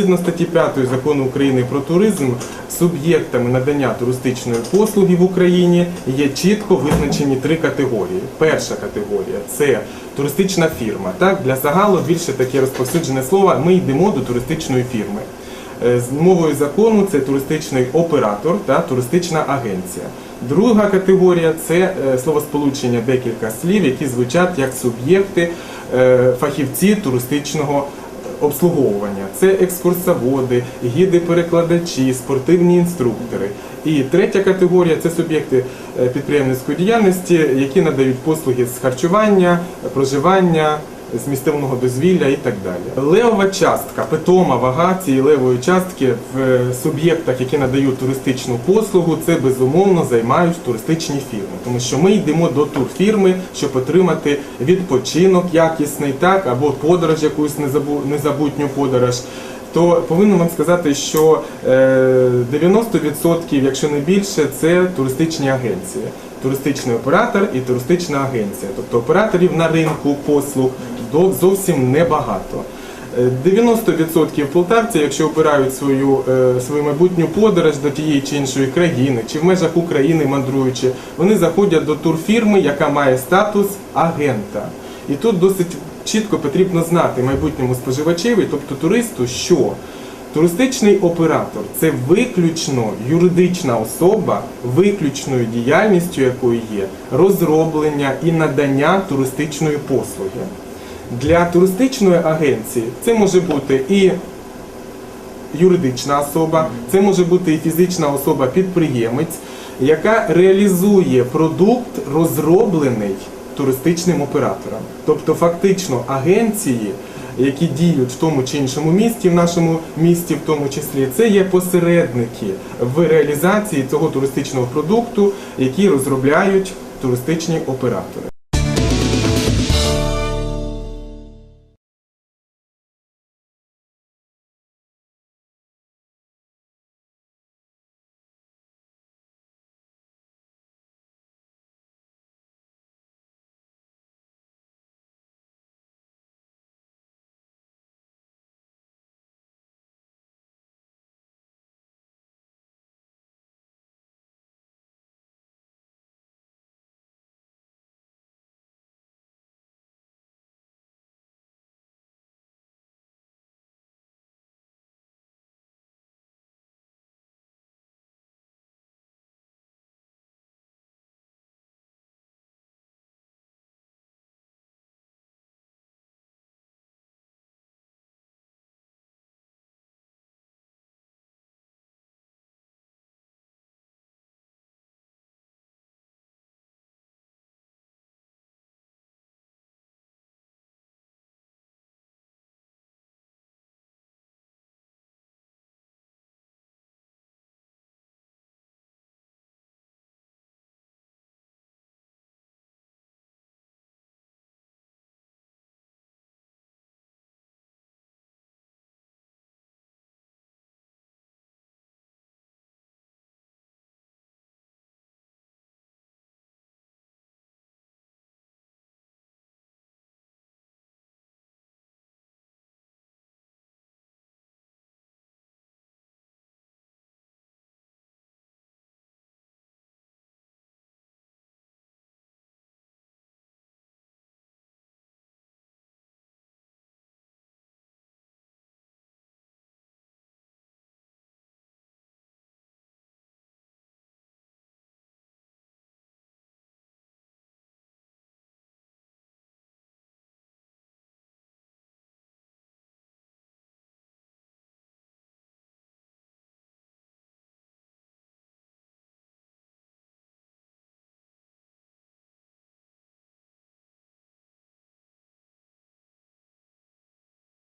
Згідно статті 5 закону України про туризм, суб'єктами надання туристичної послуги в Україні є чітко визначені три категорії. Перша категорія це туристична фірма. Так, для загалу більше таке розповсюджене слово. Ми йдемо до туристичної фірми. Е, З мовою закону це туристичний оператор та туристична агенція. Друга категорія це е, словосполучення декілька слів, які звучать як суб'єкти, е, фахівці туристичного обслуговування. Це екскурсоводи, гіди-перекладачі, спортивні інструктори. І третя категорія це суб'єкти е, підприємницької діяльності, які надають послуги з харчування, проживання, з місцевого дозвілля і так далі. Левова частка, питома вага цієї левої частки в е, суб'єктах, які надають туристичну послугу, це безумовно займають туристичні фірми, тому що ми йдемо до турфірми, щоб отримати відпочинок якісний, так або подорож, якусь незабу- незабутню подорож. То повинен вам сказати, що е, 90%, якщо не більше, це туристичні агенції. Туристичний оператор і туристична агенція. Тобто операторів на ринку послуг зовсім небагато. Е, 90% полтавців, якщо обирають свою, е, свою майбутню подорож до тієї чи іншої країни, чи в межах України мандруючи, вони заходять до турфірми, яка має статус агента. І тут досить чітко потрібно знати майбутньому споживачеві, тобто туристу, що туристичний оператор це виключно юридична особа, виключною діяльністю якої є розроблення і надання туристичної послуги. Для туристичної агенції це може бути і юридична особа, це може бути і фізична особа-підприємець, яка реалізує продукт, розроблений туристичним оператором. Тобто, фактично, агенції, які діють в тому чи іншому місті, в нашому місті, в тому числі, це є посередники в реалізації цього туристичного продукту, які розробляють туристичні оператори.